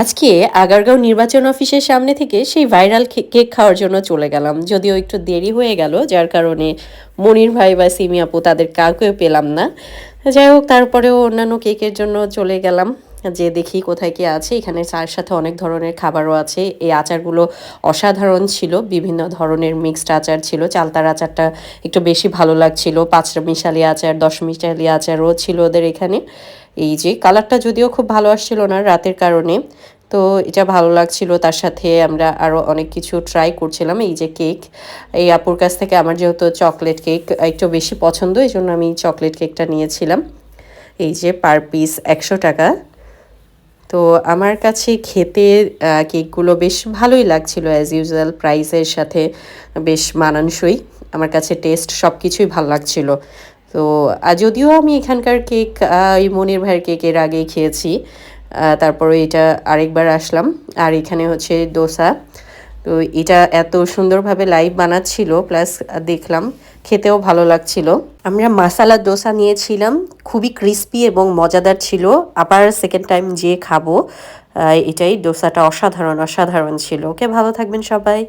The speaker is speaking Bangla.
আজকে আগারগাঁও নির্বাচন অফিসের সামনে থেকে সেই ভাইরাল কেক খাওয়ার জন্য চলে গেলাম। যদিও একটু দেরি হয়ে গেল, যার কারণে মনির ভাই বা সিমি আপু তাদের কাউকেও পেলাম না। যাই হোক, তারপরেও অন্যান্য কেকের জন্য চলে গেলাম। যে দেখি কোথায় কি আছে। এখানে চায়ের সাথে অনেক ধরনের খাবারও আছে। এই আচারগুলো অসাধারণ ছিল। বিভিন্ন ধরনের মিক্সড আচার ছিল। চালতার আচারটা একটু বেশি ভালো লাগছিল। পাঁচ মিশালি আচার, দশ মিশালি আচারও ছিল ওদের এখানে। এই যে কালারটা যদিও খুব ভালো আসছিল না রাতের কারণে, তো এটা ভালো লাগছিল। তার সাথে আমরা আরও অনেক কিছু ট্রাই করছিলাম। এই যে কেক এই আপুর কাছ থেকে আমার যেহেতু চকলেট কেক একটু বেশি পছন্দ, এই জন্য আমি চকলেট কেকটা নিয়েছিলাম। এই যে পার পিস একশো টাকা। তো আমার কাছে খেতে কেকগুলো বেশ ভালোই লাগছিল অ্যাজ ইউজুয়াল প্রাইসের সাথে, বেশ মানানসই। আমার কাছে টেস্ট সব কিছুই ভালো লাগছিল। তো যদিও আমি এখানকার কেক এই মনির ভাইয়ের কেক এর আগেই খেয়েছি তারপরে এটা আরেকবার আসলাম, আর এখানে হচ্ছে দোসা। তো, এটা এত সুন্দরভাবে লাইভ বানাচ্ছিল প্লাস দেখলাম খেতেও ভালো লাগছিল। আমরা মাসালা দোসা নিয়েছিলাম, খুবই ক্রিস্পি এবং মজাদার ছিল। আবার সেকেন্ড টাইম যে খাব এটাই দোসাটা অসাধারণ অসাধারণ ছিল। ওকে, ভালো থাকবেন সবাই।